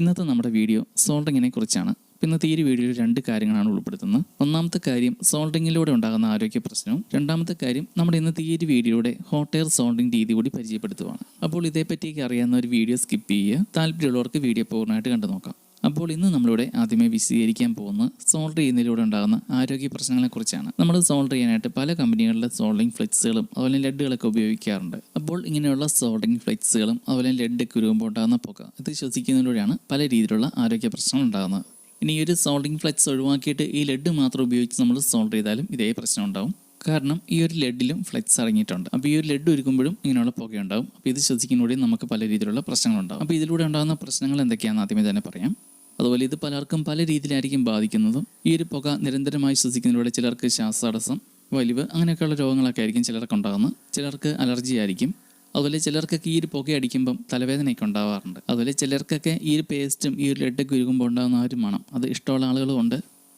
ഇന്നത്തെ നമ്മുടെ വീഡിയോ സോൾഡിങ്ങിനെ കുറിച്ചാണ്. ഇന്നത്തെ ഈ വീഡിയോയിൽ രണ്ട് കാര്യങ്ങളാണ് ഉൾപ്പെടുത്തുന്നത്. ഒന്നാമത്തെ കാര്യം സോൾഡിങ്ങിലൂടെ ഉണ്ടാകുന്ന ആരോഗ്യ പ്രശ്നവും രണ്ടാമത്തെ കാര്യം നമ്മുടെ ഇന്നത്തെ ഈ ഒരു വീഡിയോയുടെ ഹോട്ട് എയർ സോൾഡിംഗ് രീതി കൂടി പരിചയപ്പെടുത്തുവാണ്. അപ്പോൾ ഇതേപ്പറ്റിയൊക്കെ അറിയാവുന്ന ഒരു വീഡിയോ സ്കിപ്പ് ചെയ്യുക. താല്പര്യമുള്ളവർക്ക് വീഡിയോ പൂർണമായിട്ട് കണ്ടു നോക്കാം അപ്പോൾ ഇന്ന് നമ്മളിവിടെ ആദ്യമേ വിശദീകരിക്കാൻ പോകുന്ന സോൾഡർ ചെയ്യുന്നതിലൂടെ ഉണ്ടാകുന്ന ആരോഗ്യ പ്രശ്നങ്ങളെക്കുറിച്ചാണ്. നമ്മൾ സോൾഡർ ചെയ്യാനായിട്ട് പല കമ്പനികളിലെ സോൾഡിംഗ് ഫ്ലെക്സുകളും അതുപോലെ ലെഡുകളൊക്കെ ഉപയോഗിക്കാറുണ്ട്. അപ്പോൾ ഇങ്ങനെയുള്ള സോൾഡിംഗ് ഫ്ലെക്സുകളും അതുപോലെ ലെഡ് കുരുവുമ്പോൾ ഉണ്ടാകുന്ന പുക ഇത് ശ്വസിക്കുന്നതിലൂടെയാണ് പല രീതിയിലുള്ള ആരോഗ്യ പ്രശ്നങ്ങൾ ഉണ്ടാകുന്നത്. ഇനി ഈ ഒരു സോൾഡിംഗ് ഫ്ലെക്സ് ഒഴിവാക്കിയിട്ട് ഈ ലെഡ് മാത്രം ഉപയോഗിച്ച് നമ്മൾ സോൾഡർ ചെയ്താലും ഇതേ പ്രശ്നം ഉണ്ടാകും കാരണം ഈ ഒരു ലെഡിലും ഫ്ലെക്സ് അടങ്ങിയിട്ടുണ്ട്. അപ്പോൾ ഈ ഒരു ലെഡ് ഒരുക്കുമ്പോഴും ഇങ്ങനെയുള്ള പുകയുണ്ടാവും. അപ്പോൾ ഇത് ശ്വസിക്കുന്നതിലൂടെ നമുക്ക് പല രീതിയിലുള്ള പ്രശ്നങ്ങളുണ്ടാവും. അപ്പോൾ ഇതിലൂടെ ഉണ്ടാകുന്ന പ്രശ്നങ്ങൾ എന്തൊക്കെയാണെന്ന് ആദ്യമേ തന്നെ പറയാം. അതുപോലെ ഇത് പലർക്കും പല രീതിയിലായിരിക്കും ബാധിക്കുന്നതും ഈ ഒരു പുക നിരന്തരമായി ശ്വസിക്കുന്നതിലൂടെ ചിലർക്ക് ശ്വാസതടസ്സം വലിവ് അങ്ങനെയൊക്കെയുള്ള രോഗങ്ങളൊക്കെ ആയിരിക്കും ചിലർക്ക് ഉണ്ടാകുന്നത്. ചിലർക്ക് അലർജി ആയിരിക്കും. അതുപോലെ ചിലർക്കൊക്കെ ഈ ഒരു പുക അടിക്കുമ്പം തലവേദനയൊക്കെ ഉണ്ടാവാറുണ്ട്. അതുപോലെ ചിലർക്കൊക്കെ ഈ ഒരു പേസ്റ്റും ഈ ഒരു ലെഡൊക്കെ ഉരുകുമ്പോൾ ഉണ്ടാകുന്ന ആ ഒരു മണം അത് ഇഷ്ടമുള്ള ആളുകളും ഉണ്ട്.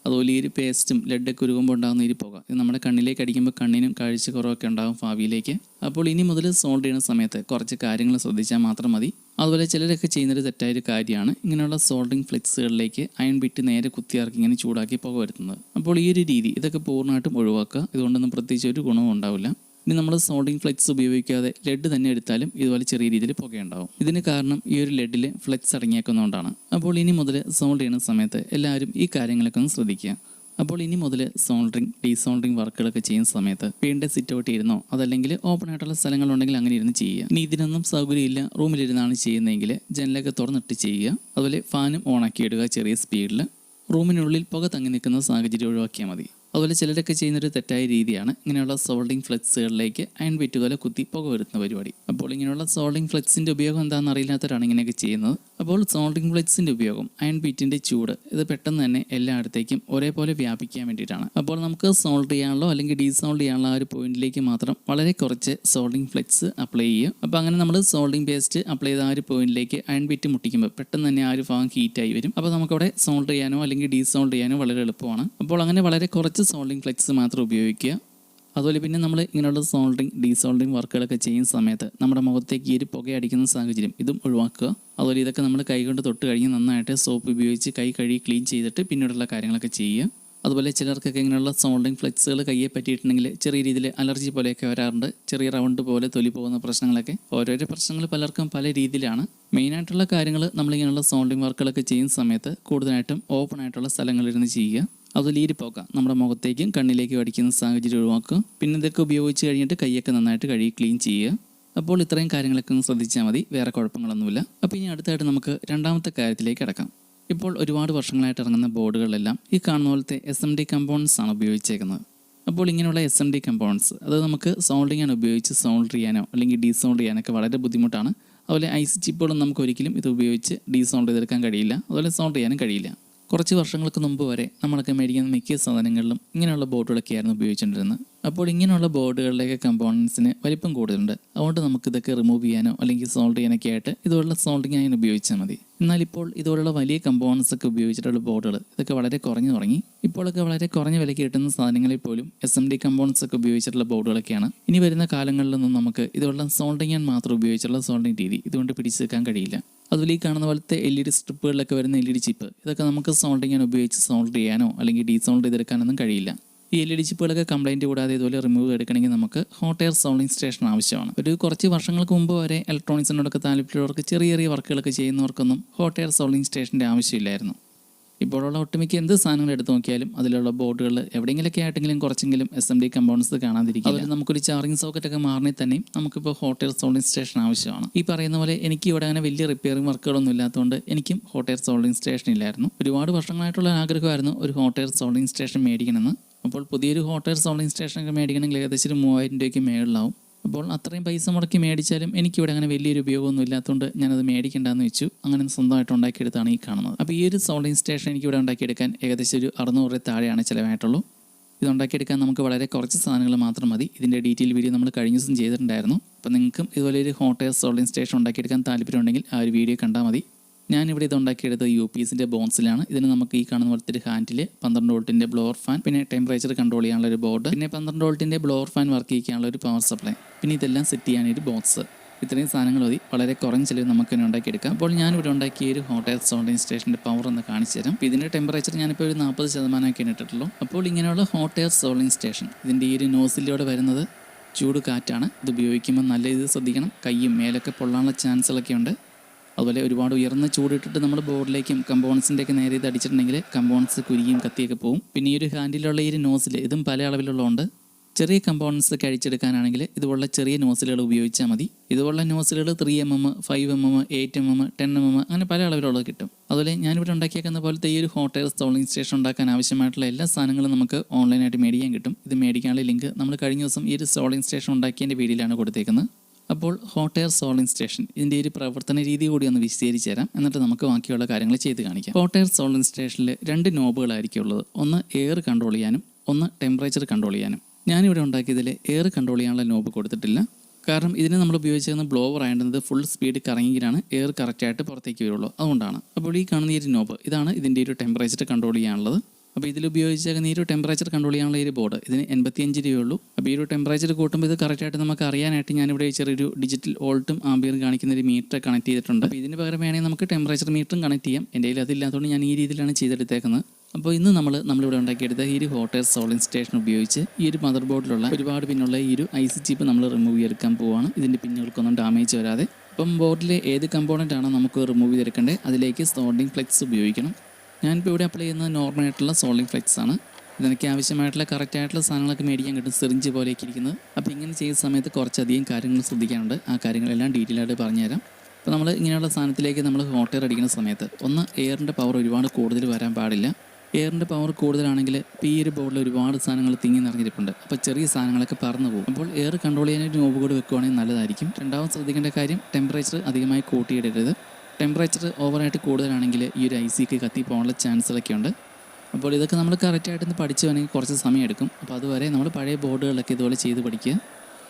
അതുപോലെ ഈ ഒരു പേസ്റ്റും ലെഡൊക്കെ ഉരുകുമ്പോൾ ഉണ്ടാകുന്ന ഈ പുക ഇത് നമ്മുടെ കണ്ണിലേക്ക് അടിക്കുമ്പോൾ കണ്ണിനും കാഴ്ച കുറവൊക്കെ ഉണ്ടാകും ഭാവിയിലേക്ക്. അപ്പോൾ ഇനി മുതൽ സോൾഡ് ചെയ്യുന്ന സമയത്ത് കുറച്ച് കാര്യങ്ങൾ ശ്രദ്ധിച്ചാൽ മാത്രം മതി. അതുപോലെ ചിലരൊക്കെ ചെയ്യുന്നൊരു തെറ്റായൊരു കാര്യമാണ് ഇങ്ങനെയുള്ള സോൾഡിങ് ഫ്ലെക്സുകളിലേക്ക് അയൺ ബിറ്റ് നേരെ കുത്തിയാർക്ക് ഇങ്ങനെ ചൂടാക്കി പുക വരുത്തുന്നത്. അപ്പോൾ ഈ ഒരു രീതി ഇതൊക്കെ പൂർണമായിട്ടും ഒഴിവാക്കുക. ഇതുകൊണ്ടൊന്നും പ്രത്യേകിച്ച് ഒരു ഗുണവും ഉണ്ടാവില്ല. ഇനി നമ്മൾ സോൾഡിംഗ് ഫ്ലെക്സ് ഉപയോഗിക്കാതെ ലെഡ് തന്നെ എടുത്താലും ഇതുപോലെ ചെറിയ രീതിയിൽ പുകയുണ്ടാവും. ഇതിന് കാരണം ഈ ഒരു ലെഡിൽ ഫ്ലെക്സ് അടങ്ങിയേക്കുന്നതുകൊണ്ടാണ്. അപ്പോൾ ഇനി മുതൽ സോൾഡ് ചെയ്യുന്ന സമയത്ത് എല്ലാവരും ഈ കാര്യങ്ങളൊക്കെ ഒന്ന് ശ്രദ്ധിക്കുക. അപ്പോൾ ഇനി മുതൽ സോൾഡറിങ് ഡീസോൾഡറിങ് വർക്കുകളൊക്കെ ചെയ്യുന്ന സമയത്ത് വീണ്ടും സിറ്റ് ഔട്ട് ഇരുന്നോ അതല്ലെങ്കിൽ ഓപ്പൺ ആയിട്ടുള്ള സ്ഥലങ്ങളുണ്ടെങ്കിൽ അങ്ങനെ ഇരുന്ന് ചെയ്യുക. ഇനി ഇതിനൊന്നും സൗകര്യമില്ല റൂമിലിരുന്നാണ് ചെയ്യുന്നതെങ്കിൽ ജനലൊക്കെ തുറന്നിട്ട് ചെയ്യുക. അതുപോലെ ഫാനും ഓണാക്കി ഇടുക ചെറിയ സ്പീഡിൽ റൂമിനുള്ളിൽ പുക തങ്ങി നിൽക്കുന്ന സാഹചര്യം ഒഴിവാക്കിയാൽ മതി. അതുപോലെ ചിലരൊക്കെ ചെയ്യുന്നൊരു തെറ്റായ രീതിയാണ് ഇങ്ങനെയുള്ള സോൾഡിംഗ് ഫ്ലെക്സുകളിലേക്ക് അയൺ വിറ്റുകോല കുത്തി പുക വരുത്തുന്ന പരിപാടി. അപ്പോൾ ഇങ്ങനെയുള്ള സോൾഡിംഗ് ഫ്ലെക്സിന്റെ ഉപയോഗം എന്താണെന്ന് അറിയില്ലാത്തവരാണ് ഇങ്ങനെയൊക്കെ ചെയ്യുന്നത്. അപ്പോൾ സോൾഡിംഗ് ഫ്ലെക്സിന്റെ ഉപയോഗം അയൺ ബീറ്റിന്റെ ചൂട് ഇത് പെട്ടെന്ന് തന്നെ എല്ലായിടത്തേക്കും ഒരേപോലെ വ്യാപിക്കാൻ വേണ്ടിയിട്ടാണ്. അപ്പോൾ നമുക്ക് സോൾഡ് ചെയ്യാനുള്ള അല്ലെങ്കിൽ ഡീസോൾഡ് ചെയ്യാനുള്ള ആ ഒരു പോയിന്റിലേക്ക് മാത്രം വളരെ കുറച്ച് സോൾഡിംഗ് ഫ്ലെക്സ് അപ്ലൈ ചെയ്യും അപ്പോൾ അങ്ങനെ നമ്മൾ സോൾഡിംഗ് പേസ്റ്റ് അപ്ലൈ ചെയ്ത ആ ഒരു പോയിന്റിലേക്ക് അയൺ ബീറ്റ് മുട്ടിക്കുമ്പോൾ പെട്ടെന്ന് തന്നെ ആ ഒരു ഭാഗം ഹീറ്റായി വരും. അപ്പോൾ നമുക്കവിടെ സോൾഡ് ചെയ്യാനോ അല്ലെങ്കിൽ ഡീസോൾഡ് ചെയ്യാനോ വളരെ എളുപ്പമാണ്. അപ്പോൾ അങ്ങനെ വളരെ കുറച്ച് സോൾഡിംഗ് ഫ്ലെക്സ് മാത്രം ഉപയോഗിക്കുക. അതുപോലെ പിന്നെ നമ്മൾ ഇങ്ങനെയുള്ള സോൾഡിങ് ഡീസോൾഡിങ് വർക്കുകളൊക്കെ ചെയ്യുന്ന സമയത്ത് നമ്മുടെ മുഖത്തേക്ക് ഈ ഒരു പുക അടിക്കുന്ന സാഹചര്യം ഇതും ഒഴിവാക്കുക. അതുപോലെ ഇതൊക്കെ നമ്മൾ കൈകൊണ്ട് തൊട്ട് കഴിഞ്ഞ് നന്നായിട്ട് സോപ്പ് ഉപയോഗിച്ച് കൈ കഴുകി ക്ലീൻ ചെയ്തിട്ട് പിന്നീടുള്ള കാര്യങ്ങളൊക്കെ ചെയ്യുക. അതുപോലെ ചിലർക്കൊക്കെ ഇങ്ങനെയുള്ള സോൾഡിങ് ഫ്ലെക്സുകൾ കയ്യെ പറ്റിയിട്ടുണ്ടെങ്കിൽ ചെറിയ രീതിയിൽ അലർജി പോലെയൊക്കെ വരാറുണ്ട്. ചെറിയ റൗണ്ട് പോലെ തൊലി പോകുന്ന പ്രശ്നങ്ങളൊക്കെ. ഓരോരോ പ്രശ്നങ്ങൾ പലർക്കും പല രീതിയിലാണ്. മെയിനായിട്ടുള്ള കാര്യങ്ങൾ നമ്മളിങ്ങനെയുള്ള സോൾഡിങ് വർക്കുകളൊക്കെ ചെയ്യുന്ന സമയത്ത് കൂടുതലായിട്ടും ഓപ്പൺ ആയിട്ടുള്ള സ്ഥലങ്ങളിലിരുന്ന് ചെയ്യുക. അതിൽ ഈ പുക നമ്മുടെ മുഖത്തേക്കും കണ്ണിലേക്കും അടിക്കുന്ന സാഹചര്യം ഒഴിവാക്കുക. പിന്നെ ഇതൊക്കെ ഉപയോഗിച്ച് കഴിഞ്ഞിട്ട് കൈയൊക്കെ നന്നായിട്ട് കഴുകി ക്ലീൻ ചെയ്യുക. അപ്പോൾ ഇത്രയും കാര്യങ്ങളൊക്കെ ഒന്ന് ശ്രദ്ധിച്ചാൽ മതി. വേറെ കുഴപ്പങ്ങളൊന്നുമില്ല. അപ്പോൾ ഇനി അടുത്തായിട്ട് നമുക്ക് രണ്ടാമത്തെ കാര്യത്തിലേക്ക് കിടക്കാം. ഇപ്പോൾ ഒരുപാട് വർഷങ്ങളായിട്ട് ഇറങ്ങുന്ന ബോർഡുകളിലെല്ലാം ഈ കാണുന്ന പോലത്തെ എസ് എം ഡി കമ്പോണൻസ് ആണ് ഉപയോഗിച്ചേക്കുന്നത്. അപ്പോൾ ഇങ്ങനെയുള്ള എസ് എം ഡി കമ്പോണൻസ് അത് നമുക്ക് സോൾഡിംഗ് ആണ് ഉപയോഗിച്ച് സോൾഡ് ചെയ്യാനോ അല്ലെങ്കിൽ ഡീസോൾഡ് ചെയ്യാനൊക്കെ വളരെ ബുദ്ധിമുട്ടാണ്. അതുപോലെ ഐസ് ചിപ്പുകളും നമുക്ക് ഒരിക്കലും ഇത് ഉപയോഗിച്ച് ഡീസോൾഡ് ചെയ്തെടുക്കാൻ കഴിയില്ല. അതുപോലെ സോൾഡ് ചെയ്യാനും കഴിയില്ല. കുറച്ച് വർഷങ്ങൾക്ക് മുമ്പ് വരെ നമ്മളൊക്കെ മേടിക്കുന്ന മിക്ക സാധനങ്ങളിലും ഇങ്ങനെയുള്ള ബോർഡുകളൊക്കെയായിരുന്നു ഉപയോഗിച്ചുകൊണ്ടിരുന്നത്. അപ്പോൾ ഇങ്ങനെയുള്ള ബോർഡുകളിലേക്ക് കമ്പോണൻസിന് വലിപ്പം കൂടുതലുണ്ട്. അതുകൊണ്ട് നമുക്ക് ഇതൊക്കെ റിമൂവ് ചെയ്യാനോ അല്ലെങ്കിൽ സോൾഡ് ചെയ്യാനൊക്കെ ആയിട്ട് ഇതുപോലുള്ള സോൾഡിങ് അതിന് ഉപയോഗിച്ചാൽ മതി. എന്നാൽ ഇപ്പോൾ ഇതുപോലുള്ള വലിയ കമ്പോണൻസ് ഒക്കെ ഉപയോഗിച്ചിട്ടുള്ള ബോർഡുകൾ ഇതൊക്കെ വളരെ കുറഞ്ഞു തുടങ്ങി. ഇപ്പോഴൊക്കെ വളരെ കുറഞ്ഞ വിലയ്ക്ക് കിട്ടുന്ന സാധനങ്ങളിൽ പോലും എസ് എം ഡി കമ്പോണൻസ് ഒക്കെ ഉപയോഗിച്ചിട്ടുള്ള ബോർഡുകളൊക്കെയാണ്. ഇനി വരുന്ന കാലങ്ങളിലൊന്നും നമുക്ക് ഇതുപോലുള്ള സോൾഡിങ് ചെയ്യാൻ മാത്രം ഉപയോഗിച്ചുള്ള സോൾഡിങ് രീതി ഇതുകൊണ്ട് പിടിച്ചു നിൽക്കാൻ കഴിയില്ല. അതുപോലെ ഈ കാണുന്ന പോലത്തെ എൽ ഇ ഡി സ്ട്രിപ്പുകളിലൊക്കെ വരുന്ന എൽ ഇ ഡി ചിപ്പ് ഇതൊക്കെ നമുക്ക് സോൾഡ് ചെയ്യാൻ ഉപയോഗിച്ച് സോൾഡ് ചെയ്യാനോ അല്ലെങ്കിൽ ഡീസോൾഡ് ചെയ്തെടുക്കാനൊന്നും കഴിയില്ല. ഈ എൽ ഇ ഡി ചിപ്പുകളൊക്കെ കംപ്ലൈന്റ് കൂടാതെ ഇതുപോലെ റിമൂവ് എടുക്കണമെങ്കിൽ നമുക്ക് ഹോട്ട് എയർ സോൾഡിംഗ് സ്റ്റേഷൻ ആവശ്യമാണ്. ഒരു കുറച്ച് വർഷങ്ങൾക്ക് മുമ്പ് വരെ ഇലക്ട്രോണിക്സിനോടൊക്കെ താല്പര്യമുള്ളവർക്ക് ചെറിയ ചെറിയ വർക്കുകളൊക്കെ ചെയ്യുന്നവർക്കൊന്നും ഹോട്ട് എയർ സോൾഡിംഗ് സ്റ്റേഷന്റെ ആവശ്യമില്ലായിരുന്നു. ഇപ്പോഴുള്ള ഒട്ടുമിക്ക എന്ത് സാധനങ്ങൾ എടുത്തു നോക്കിയാലും അതിലുള്ള ബോർഡുകൾ എവിടെയെങ്കിലൊക്കെ ആയിട്ടെങ്കിലും കുറച്ചെങ്കിലും എസ് എം ഡി കമ്പൗണ്ട്സ് കാണാതിരിക്കും അതിൽ നമുക്കൊരു ചാർജിങ് സോക്കറ്റ് ഒക്കെ മാറണേ തന്നെയും നമുക്കിപ്പോൾ ഹോട്ടൽ സോൾഡിംഗ് സ്റ്റേഷൻ ആവശ്യമാണ്. ഈ പറയുന്ന പോലെ എനിക്ക് ഇവിടെ അങ്ങനെ വലിയ റിപ്പയറിംഗ് വർക്കുകളൊന്നും ഇല്ലാത്തതുകൊണ്ട് എനിക്കും ഹോട്ടൽ സോൾഡിംഗ് സ്റ്റേഷൻ ഇല്ലായിരുന്നു. ഒരുപാട് വർഷങ്ങളായിട്ടുള്ള ആഗ്രഹമായിരുന്നു ഒരു ഹോട്ടൽ സോൾഡിംഗ് സ്റ്റേഷൻ മേടിക്കണമെന്ന്. അപ്പോൾ പുതിയൊരു ഹോട്ടൽ സോൾഡിംഗ് സ്റ്റേഷൻ ഒക്കെ മേടിക്കണമെങ്കിൽ ഏകദേശം മൂവായിരം രൂപയ്ക്ക് മേളിലാവും. അപ്പോൾ അത്രയും പൈസ മുടക്കി മേടിച്ചാലും എനിക്കിവിടെ അങ്ങനെ വലിയൊരു ഉപയോഗമൊന്നും ഇല്ലാത്തതുകൊണ്ട് ഞാനത് മേടിക്കേണ്ടെന്ന് വെച്ചു. അങ്ങനെ സ്വന്തമായിട്ട് ഉണ്ടാക്കിയെടുത്താണ് ഈ കാണുന്നത്. അപ്പോൾ ഈ ഒരു സോളിംഗ് സ്റ്റേഷൻ എനിക്കിവിടെ ഉണ്ടാക്കിയെടുക്കാൻ ഏകദേശം ഒരു അറുന്നൂറ് രൂപ താഴെയാണ് ചിലവായിട്ടുള്ളൂ. ഇത് ഉണ്ടാക്കിയെടുക്കാൻ നമുക്ക് വളരെ കുറച്ച് സാധനങ്ങൾ മാത്രം മതി. ഇതിന്റെ ഡീറ്റെയിൽ വീഡിയോ നമ്മൾ കഴിഞ്ഞ ദിവസം ചെയ്തിട്ടുണ്ടായിരുന്നു. അപ്പോൾ നിങ്ങൾക്കും ഇതുപോലെ ഒരു ഹോട്ടൽ സോളിംഗ് സ്റ്റേഷൻ ഉണ്ടാക്കിയെടുക്കാൻ താല്പര്യമുണ്ടെങ്കിൽ ആ ഒരു വീഡിയോ കണ്ടാൽ മതി. ഞാനിവിടെ ഇത് ഉണ്ടാക്കിയെടുത്തത് യു പി എസിന്റെ ബോൺസിലാണ് ഇതിന് നമുക്ക് ഈ കാണുന്ന പോലത്തെ ഒരു ഹാൻഡിൽ പന്ത്രണ്ട് വോൾട്ടിന്റെ ബ്ലോർ ഫാൻ പിന്നെ ടെമ്പറേച്ചർ കൺട്രോൾ ചെയ്യാനുള്ള ഒരു ബോർഡ് പിന്നെ പന്ത്രണ്ട് വോൾട്ടിന്റെ ബ്ലോർ ഫാൻ വർക്ക് ചെയ്യാനുള്ള ഒരു പവർ സപ്ലൈ പിന്നെ ഇതെല്ലാം സെറ്റ് ചെയ്യാനൊരു ബോക്സ് ഇത്രയും സാധനങ്ങൾ മതി. വളരെ കുറഞ്ഞ ചിലവ് നമുക്ക് തന്നെ ഉണ്ടാക്കിയെടുക്കാം. അപ്പോൾ ഞാനിവിടെ ഉണ്ടാക്കിയ ഒരു ഹോട്ട് എയർ സ്റ്റേഷന്റെ പവർ ഒന്ന് കാണിച്ചു തരാം. ഇതിന്റെ ടെമ്പറേച്ചർ ഞാനിപ്പോൾ ഒരു നാൽപ്പത് ശതമാനമൊക്കെയാണ് ഇട്ടിട്ടുള്ളൂ. അപ്പോൾ ഇങ്ങനെയുള്ള ഹോട്ട് എയർ സ്റ്റേഷൻ ഇതിന്റെ ഈ ഒരു നോസിലൂടെ വരുന്നത് ചൂട് കാറ്റാണ്. ഇത് ഉപയോഗിക്കുമ്പോൾ നല്ല രീതിയിൽ ശ്രദ്ധിക്കണം. കയ്യും മേലൊക്കെ പൊള്ളാനുള്ള ചാൻസുകളൊക്കെ ഉണ്ട്. അതുപോലെ ഒരുപാട് ഉയർന്ന ചൂടിട്ടിട്ട് നമ്മൾ ബോർഡിലേക്കും കമ്പോണൻസിന്റെ ഒക്കെ നേരെ ഇത് അടിച്ചിട്ടുണ്ടെങ്കിൽ കമ്പോണൻസ് കുരുകിയും കത്തിയൊക്കെ പോകും പിന്നെ ഈ ഒരു ഹാൻഡിലുള്ള ഈ ഒരു നോസിൽ ഇതും പല അളവിലുള്ളതുകൊണ്ട് ചെറിയ കമ്പോണൻസ് ഒക്കെ അഴിച്ചെടുക്കാനാണെങ്കിൽ ഇതുപോലുള്ള ചെറിയ നോസിലുകൾ ഉപയോഗിച്ചാൽ മതി. ഇതുപോലുള്ള നോസിലുകൾ three M M five M M eight M M ten M M അങ്ങനെ പല അളവിലുള്ളത് കിട്ടും. അതുപോലെ ഞാനിവിടെ ഉണ്ടാക്കിയേക്കുന്ന പോലത്തെ ഈ ഒരു ഹോട്ട് എയർ സ്റ്റോളിംഗ് സ്റ്റേഷൻ ഉണ്ടാക്കാൻ ആവശ്യമായിട്ടുള്ള എല്ലാ സാധനങ്ങളും നമുക്ക് ഓൺലൈനായിട്ട് മേടിക്കാൻ കിട്ടും. ഇത് മേടിക്കാനുള്ള ലിങ്ക് നമ്മൾ കഴിഞ്ഞ ദിവസം ഈ ഒരു സ്റ്റോളിംഗ് സ്റ്റേഷൻ ഉണ്ടാക്കിയതിന്റെ വീഡിയോയിലാണ് കൊടുത്തേക്കുന്നത്. അപ്പോൾ ഹോട്ട് എയർ സോളിംഗ് സ്റ്റേഷൻ. ഇതിന്റെ ഒരു പ്രവർത്തന രീതി കൂടി ഒന്ന് വിശദീകരിച്ച് തരാം. എന്നിട്ട് നമുക്ക് ബാക്കിയുള്ള കാര്യങ്ങൾ ചെയ്ത് കാണിക്കാം. ഹോട്ട് എയർ സോളിംഗ് സ്റ്റേഷനിൽ രണ്ട് നോബുകളായിരിക്കും ഉള്ളത്. ഒന്ന് എയർ കൺട്രോൾ ചെയ്യാനും ഒന്ന് ടെമ്പറേച്ചർ കൺട്രോൾ ചെയ്യാനും. ഞാനിവിടെ ഉണ്ടാക്കിയതിൽ എയർ കൺട്രോൾ ചെയ്യാനുള്ള നോബ് കൊടുത്തിട്ടില്ല. കാരണം ഇതിന് നമ്മൾ ഉപയോഗിച്ചിരുന്ന ബ്ലോവർ ആയതുകൊണ്ട് ഫുൾ സ്പീഡ് കറങ്ങിയാണ് എയർ കറക്റ്റായിട്ട് പുറത്തേക്ക് വരുള്ളൂ. അതുകൊണ്ടാണ്. അപ്പോൾ ഈ കാണുന്ന ഈ ഒരു നോബ് ഇതാണ് ഇതിന്റെ ഒരു ടെമ്പറേച്ചർ കൺട്രോൾ ചെയ്യാനുള്ളത്. അപ്പോൾ ഇതിൽ ഉപയോഗിച്ചേക്കുന്ന ഈ ഒരു ടെമ്പറേച്ചർ കൺട്രോൾ ചെയ്യാനുള്ള ഈ ഒരു ബോർഡ് ഇതിന് എൺപത്തിയഞ്ച് രൂപയുള്ളൂ. അപ്പോൾ ഈ ഒരു ടെമ്പറേച്ചർ കൂട്ടുമ്പോൾ ഇത് കറക്റ്റായിട്ട് നമുക്ക് അറിയാനായിട്ട് ഞാനിവിടെ ചെറിയൊരു ഡിജിറ്റൽ വോൾട്ടും ആംബിയറും കാണിക്കുന്ന ഒരു മീറ്റർ കണക്ട് ചെയ്തിട്ടുണ്ട്. അപ്പോൾ ഇതിന് പകരം വേണമെങ്കിൽ നമുക്ക് ടെമ്പറേച്ചർ മീറ്ററും കണക്ട് ചെയ്യാം. എന്റെ കയ്യിൽ അതില്ലാത്തതുകൊണ്ട് ഞാൻ ഈ രീതിയിലാണ് ചെയ്തെടുത്തേക്കുന്നത്. അപ്പോൾ ഇന്ന് നമ്മൾ നമ്മളിവിടെ ഉണ്ടാക്കിയെടുത്ത ഈ ഒരു ഹോട്ടൽ സോളിംഗ് സ്റ്റേഷൻ ഉപയോഗിച്ച് ഈ ഒരു മദർ ബോർഡിലുള്ള ഒരുപാട് പിന്നുള്ള ഈ ഒരു ഐ സി ചിപ്പ് നമ്മൾ റിമൂവ് ചെയ്തെടുക്കാൻ പോവുകയാണ് ഇതിന്റെ പിന്നുകൾക്കൊന്നും ഡാമേജ് വരാതെ. അപ്പം ബോർഡിലെ ഏത് കമ്പോണന്റ് ആണോ നമുക്ക് റിമൂവ് ചെയ്തെടുക്കേണ്ടത് അതിലേക്ക് സോൾഡിംഗ് ഫ്ലെക്സ് ഉപയോഗിക്കണം. ഞാനിപ്പോൾ ഇവിടെ അപ്ലൈ ചെയ്യുന്നത് നോർമൽ ആയിട്ടുള്ള സോളിംഗ് ഫ്ലെക്സ് ആണ്. ഇതെനിക്ക് ആവശ്യമായിട്ടുള്ള കറക്റ്റ് ആയിട്ടുള്ള സാധനങ്ങളൊക്കെ മേടിക്കാൻ കിട്ടും സിറിഞ്ച് പോലെയൊക്കെ ഇരിക്കുന്നത്. അപ്പോൾ ഇങ്ങനെ ചെയ്യുന്ന സമയത്ത് കുറച്ചധികം കാര്യങ്ങൾ ശ്രദ്ധിക്കാനുണ്ട്. ആ കാര്യങ്ങളെല്ലാം ഡീറ്റെയിൽ ആയിട്ട് പറഞ്ഞുതരാം. അപ്പോൾ നമ്മൾ ഇങ്ങനെയുള്ള സാധനത്തിലേക്ക് നമ്മൾ ഹോട്ട് എയർ അടിക്കുന്ന സമയത്ത് ഒന്ന് എയറിന്റെ പവർ ഒരുപാട് കൂടുതൽ വരാൻ പാടില്ല. എയറിന്റെ പവർ കൂടുതലാണെങ്കിൽ ഇപ്പോൾ ഈ ഒരു ബോർഡിൽ ഒരുപാട് സാധനങ്ങൾ തിങ്ങി നിറഞ്ഞിരിപ്പുണ്ട്. അപ്പോൾ ചെറിയ സാധനങ്ങളൊക്കെ പറന്നു പോകും. അപ്പോൾ എയർ കൺട്രോൾ ചെയ്യാനായിട്ട് നോബ് കൂടി വെക്കുവാണെങ്കിൽ നല്ലതായിരിക്കും. രണ്ടാമത് ശ്രദ്ധിക്കേണ്ട കാര്യം ടെമ്പറേച്ചർ അധികമായി കൂട്ടിയിടരുത്. ടെമ്പറേച്ചർ ഓവറായിട്ട് കൂടുതലാണെങ്കിൽ ഈ ഒരു ഐ സിക്ക് കത്തി പോകാനുള്ള ചാൻസുകളൊക്കെ ഉണ്ട്. അപ്പോൾ ഇതൊക്കെ നമ്മൾ കറക്റ്റായിട്ടൊന്ന് പഠിച്ചു വേണമെങ്കിൽ കുറച്ച് സമയം എടുക്കും. അപ്പോൾ അതുവരെ നമ്മൾ പഴയ ബോർഡുകളൊക്കെ ഇതുപോലെ ചെയ്ത് പഠിക്കുക.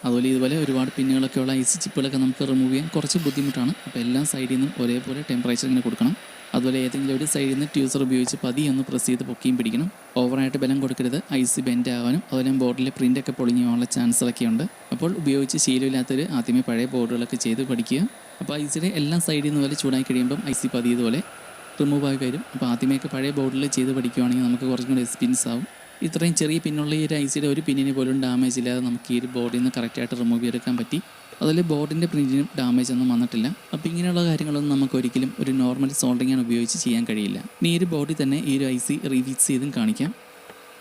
അതുപോലെ ഇതുപോലെ ഒരുപാട് പിന്നുകളൊക്കെ ഉള്ള ഐസി ചിപ്പുകളൊക്കെ നമുക്ക് റിമൂവ് ചെയ്യാൻ കുറച്ച് ബുദ്ധിമുട്ടാണ്. അപ്പോൾ എല്ലാ സൈഡിൽ നിന്നും ഒരേപോലെ ടെമ്പറേച്ചർ ഇങ്ങനെ കൊടുക്കണം. അതുപോലെ ഏതെങ്കിലും ഒരു സൈഡിൽ നിന്ന് ട്യൂസർ ഉപയോഗിച്ച് പതിയെ ഒന്ന് പ്രസ് ചെയ്ത് പൊക്കിയും പിടിക്കണം. ഓവറായിട്ട് ബലം കൊടുക്കരുത്. ഐ സി ബെൻഡ് ആവാനും അതുപോലെ ബോർഡിലെ പ്രിന്റൊക്കെ പൊളിഞ്ഞു പോകാനുള്ള ചാൻസുകളൊക്കെ ഉണ്ട്. അപ്പോൾ ഉപയോഗിച്ച് ശീലമില്ലാത്തൊരു ആദ്യമേ പഴയ ബോർഡുകളൊക്കെ ചെയ്ത് പഠിക്കുക. അപ്പോൾ ഐ സിയുടെ എല്ലാ സൈഡിൽ നിന്ന് പോലെ ചൂടായി കഴിയുമ്പം ഐ സി പതിയതുപോലെ റിമൂവ് ആയി വരും. അപ്പോൾ ആദ്യമേയൊക്കെ പഴയ ബോർഡിൽ ചെയ്ത് പഠിക്കുവാണെങ്കിൽ നമുക്ക് കുറച്ചും കൂടി എക്സ്പീരിയൻസ് ആവും. ഇത്രയും ചെറിയ പിന്നുള്ള ഈ ഒരു ഐ സിയുടെ ഒരു പിന്നിന് പോലും ഡാമേജ് ഇല്ലാതെ നമുക്ക് ഈ ഒരു ബോർഡിൽ നിന്ന് കറക്റ്റായിട്ട് റിമൂവ് ചെയ്തെടുക്കാൻ പറ്റി. അതുപോലെ ബോർഡിന്റെ പ്രിന്റിനും ഡാമേജ് ഒന്നും വന്നിട്ടില്ല. അപ്പോൾ ഇങ്ങനെയുള്ള കാര്യങ്ങളൊന്നും നമുക്ക് ഒരിക്കലും ഒരു നോർമൽ സോൾഡിങ്ങാണ് ഉപയോഗിച്ച് ചെയ്യാൻ കഴിയില്ല. ഇനി ഈ ഒരു ബോർഡിൽ തന്നെ ഈ ഒരു ഐ സി റീഫിക്സ് ചെയ്തും കാണിക്കാം.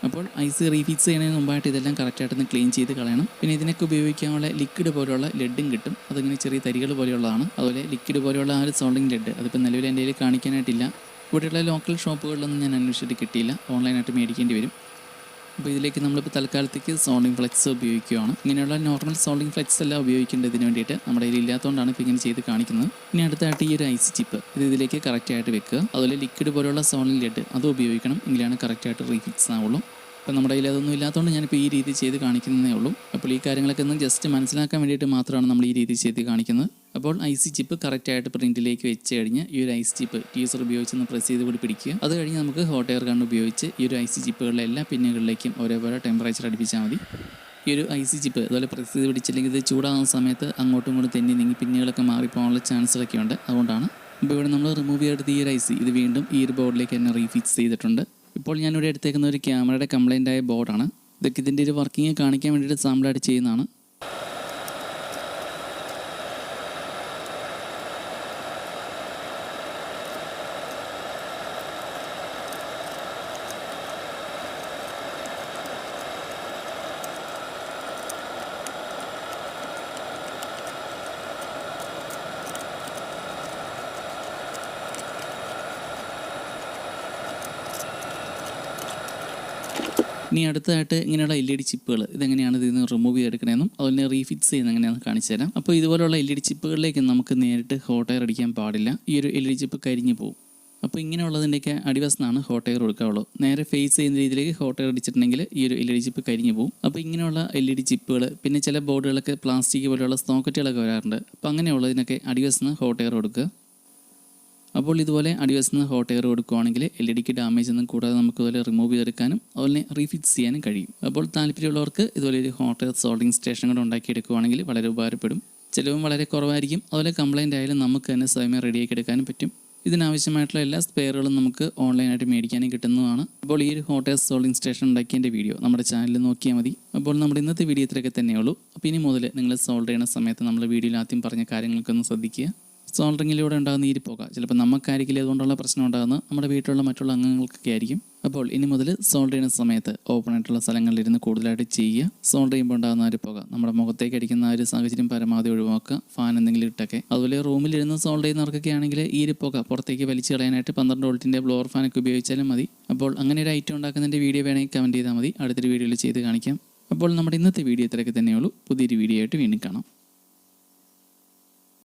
അപ്പോൾ ഐസ് റീഫിക്സ് ചെയ്യുന്നതിന് മുമ്പായിട്ട് ഇതെല്ലാം കറക്റ്റായിട്ടൊന്ന് ക്ലീൻ ചെയ്ത് കളയണം. പിന്നെ ഇതിനൊക്കെ ഉപയോഗിക്കാനുള്ള ലിക്വിഡ് പോലെയുള്ള ലെഡും കിട്ടും. അതിങ്ങനെ ചെറിയ തരികൾ പോലെയുള്ളതാണ്. അതുപോലെ ലിക്വിഡ് പോലെയുള്ള ആ ഒരു സോൾഡിങ് ലെഡ് അതിപ്പോൾ നിലവിൽ എന്റെ കയ്യിൽ കാണിക്കാനായിട്ടില്ല. ഇവിടെയുള്ള ലോക്കൽ ഷോപ്പുകളിലൊന്നും ഞാൻ അന്വേഷിച്ചിട്ട് കിട്ടിയില്ല. ഓൺലൈനായിട്ട് മേടിക്കേണ്ടി വരും. അപ്പോൾ ഇതിലേക്ക് നമ്മളിപ്പോൾ തൽക്കാലത്തേക്ക് സോൾഡിംഗ് ഫ്ലെക്സ് ഉപയോഗിക്കുകയാണ്. ഇങ്ങനെയുള്ള നോർമൽ സോൾഡിംഗ് ഫ്ലെക്സ് എല്ലാം ഉപയോഗിക്കേണ്ടതിന് വേണ്ടിയിട്ട് നമ്മുടെ കയ്യിൽ ഇല്ലാത്തതുകൊണ്ടാണ് ഇപ്പോൾ ഇങ്ങനെ ചെയ്ത് കാണിക്കുന്നത്. ഇനി അടുത്തായിട്ട് ഈ ഒരു ഐസ് ചിപ്പ് ഇത് ഇതിലേക്ക് കറക്റ്റായിട്ട് വെക്കുക. അതുപോലെ ലിക്വിഡ് പോലുള്ള സോളിംഗ് ലെഡ് അത് ഉപയോഗിക്കണം. എങ്കിലാണ് കറക്റ്റായിട്ട് റീഫിക്സ് ആവുള്ളൂ. അപ്പോൾ നമ്മുടെ കയ്യിൽ അതൊന്നും ഇല്ലാത്തതുകൊണ്ട് ഞാനിപ്പോൾ ഈ രീതി ചെയ്ത് കാണിക്കുന്നതേ ഉള്ളൂ. അപ്പോൾ ഈ കാര്യങ്ങളൊക്കെ ഒന്ന് ജസ്റ്റ് മനസ്സിലാക്കാൻ വേണ്ടിയിട്ട് മാത്രമാണ് നമ്മൾ ഈ രീതി ചെയ്ത് കാണിക്കുന്നത്. അപ്പോൾ ഐ സി ചിപ്പ് കറക്റ്റായിട്ട് പ്രിന്റിലേക്ക് വെച്ച് കഴിഞ്ഞ് ഈ ഒരു ഐസ് ചിപ്പ് ടീസർ ഉപയോഗിച്ച് ഒന്ന് പ്രസ് ചെയ്ത് കൂടി പിടിക്കുക. അത് കഴിഞ്ഞ് നമുക്ക് ഹോട്ട് എയർ ഗൺ ഉപയോഗിച്ച് ഈ ഒരു ഐ ചിപ്പുകളിലെ എല്ലാ പിന്നുകളിലേക്കും ഒരേപോലെ ടെമ്പറേച്ചർ അടുപ്പിച്ചാൽ മതി. ഈ ഒരു ഐ സി ചിപ്പ് അതുപോലെ പ്രസ് ചെയ്ത് പിടിച്ചില്ലെങ്കിൽ ഇത് ചൂടാകുന്ന സമയത്ത് അങ്ങോട്ടും ഇങ്ങോട്ടും തെന്നി നീങ്ങി പിന്നുകളൊക്കെ മാറിപ്പോകാനുള്ള ചാൻസുകളൊക്കെ ഉണ്ട്. അതുകൊണ്ടാണ് അപ്പോൾ ഇവിടെ നമ്മൾ റിമൂവ് ചെയ്തെടുത്ത ഈ ഒരു ഐ ഇത് വീണ്ടും ഈ ഒരു ബോർഡിലേക്ക് തന്നെ റീഫിക്സ് ചെയ്തിട്ടുണ്ട്. ഇപ്പോൾ ഞാനിവിടെ എടുത്തേക്കുന്ന ഒരു ക്യാമറയുടെ കംപ്ലൈന്റ് ആയ ബോർഡാണ് ഇതൊക്കെ ഇതിന്റെ ഒരു വർക്കിംഗ് കാണിക്കാൻ വേണ്ടിയിട്ട് സാമ്പിളായിട്ട് ചെയ്യുന്നതാണ്. ഇനി അടുത്തതായിട്ട് ഇങ്ങനെയുള്ള എൽ ഇ ഡി ചിപ്പുകൾ ഇതെങ്ങനെയാണ് ഇതിൽ നിന്ന് റിമൂവ് ചെയ്തെടുക്കണമെന്നും അതുപോലെ റീഫിക്സ് ചെയ്യുന്ന എങ്ങനെയാണെന്ന് കാണിച്ചു തരാം. അപ്പോൾ ഇതുപോലുള്ള എൽ ഇ ഡി ചിപ്പുകളിലേക്ക് നമുക്ക് നേരിട്ട് ഹോട്ട് എയർ അടിക്കാൻ പാടില്ല. ഈ ഒരു എൽ ഇ ഡി ചിപ്പ് കരിഞ്ഞു പോകും അപ്പോൾ ഇങ്ങനെയുള്ളതിന്റെയൊക്കെ അടിവശത്താണ് ഹോട്ട് എയർ കൊടുക്കാവുള്ളൂ. നേരെ ഫേസ് ചെയ്യുന്ന രീതിയിലേക്ക് ഹോട്ട് എയർ അടിച്ചിട്ടുണ്ടെങ്കിൽ ഈ ഒരു എൽ ഇ ഡി ചിപ്പ് കരിഞ്ഞു പോകും അപ്പോൾ ഇങ്ങനെയുള്ള എൽ ഇ ഡി ചിപ്പുകൾ പിന്നെ ചില ബോർഡുകളൊക്കെ പ്ലാസ്റ്റിക് പോലെയുള്ള സോക്കറ്റുകളൊക്കെ വരാറുണ്ട്. അപ്പോൾ അങ്ങനെയുള്ളതിനൊക്കെ അടിവശത്ത് ഹോട്ട് എയർ കൊടുക്കുക. അപ്പോൾ ഇതുപോലെ അടിവശത്ത് നിന്ന് ഹോട്ട് എയർ കൊടുക്കുകയാണെങ്കിൽ എൽ ഇ ഡിക്ക് ഡാമേജ് ഒന്നും കൂടാതെ നമുക്ക് ഇതുപോലെ റിമൂവ് ചെയ്തെടുക്കാനും അതുപോലെ റീഫിക്സ് ചെയ്യാനും കഴിയും. അപ്പോൾ താല്പര്യമുള്ളവർക്ക് ഇതുപോലെ ഒരു ഹോട്ട് എയർ സോൾഡിംഗ് സ്റ്റേഷൻ കൂടെ ഉണ്ടാക്കിയെടുക്കുകയാണെങ്കിൽ വളരെ ഉപകാരപ്പെടും. ചിലവും വളരെ കുറവായിരിക്കും. അതുപോലെ കംപ്ലൈന്റ് ആയാലും നമുക്ക് തന്നെ സ്വയമേ റെഡിയാക്കി എടുക്കാനും പറ്റും. ഇതിനാവശ്യമായിട്ടുള്ള എല്ലാ സ്പെയറുകളും നമുക്ക് ഓൺലൈനായിട്ട് മേടിക്കാനും കിട്ടുന്നതാണ്. അപ്പോൾ ഈ ഒരു ഹോട്ടൽ സോൾഡിംഗ് സ്റ്റേഷൻ ഉണ്ടാക്കിയതിന്റെ വീഡിയോ നമ്മുടെ ചാനലിൽ നോക്കിയാൽ മതി. അപ്പോൾ നമ്മുടെ ഇന്നത്തെ വീഡിയോ ഇത്രയൊക്കെ തന്നെയുള്ളൂ. അപ്പോൾ ഇനി മുതൽ നിങ്ങൾ സോൾഡ് ചെയ്യുന്ന സമയത്ത് നമ്മൾ വീഡിയോയിൽ ആദ്യം പറഞ്ഞ കാര്യങ്ങൾക്കൊന്ന് ശ്രദ്ധിക്കുക. സോൾഡറിങ്ങിലൂടെ ഉണ്ടാകുന്ന ഈ പോകാം ചിലപ്പോൾ നമുക്കായിരിക്കില്ല അതുകൊണ്ടുള്ള പ്രശ്നം ഉണ്ടാകുന്നത്. നമ്മുടെ വീട്ടിലുള്ള മറ്റുള്ള അംഗങ്ങൾക്കൊക്കെ ആയിരിക്കും. അപ്പോൾ ഇനി മുതൽ സോൾഡ് ചെയ്യുന്ന സമയത്ത് ഓപ്പൺ ആയിട്ടുള്ള സ്ഥലങ്ങളിലിരുന്ന് കൂടുതലായിട്ട് ചെയ്യുക. സോൾഡ് ചെയ്യുമ്പോൾ ഉണ്ടാകുന്ന ഒരു പുക നമ്മുടെ മുഖത്തേക്ക് അടിക്കുന്ന ഒരു സാഹചര്യം പരമാവധി ഒഴിവാക്കുക. ഫാൻ എന്തെങ്കിലും ഇട്ടൊക്കെ. അതുപോലെ റൂമിൽ റൂമിലിരുന്ന് സോൾഡ് ചെയ്യുന്നവർക്കൊക്കെ ആണെങ്കിൽ ഈ ഒരു പുക പുറത്തേക്ക് വലിച്ചു കളയാനായിട്ട് പന്ത്രണ്ട് വോൾട്ടിന്റെ ബ്ലോർ ഫാനൊക്കെ ഉപയോഗിച്ചാലും മതി. അപ്പോൾ അങ്ങനെ ഒരു ഐറ്റം ഉണ്ടാക്കുന്നതിന്റെ വീഡിയോ വേണമെങ്കിൽ കമന്റ് ചെയ്താൽ മതി. അടുത്തൊരു വീഡിയോയിൽ ചെയ്ത് കാണിക്കാം. അപ്പോൾ നമ്മുടെ ഇന്നത്തെ വീഡിയോ ഇത്രയൊക്കെ തന്നെയുള്ളൂ. പുതിയൊരു വീഡിയോ ആയിട്ട് വീണ്ടും കാണാം.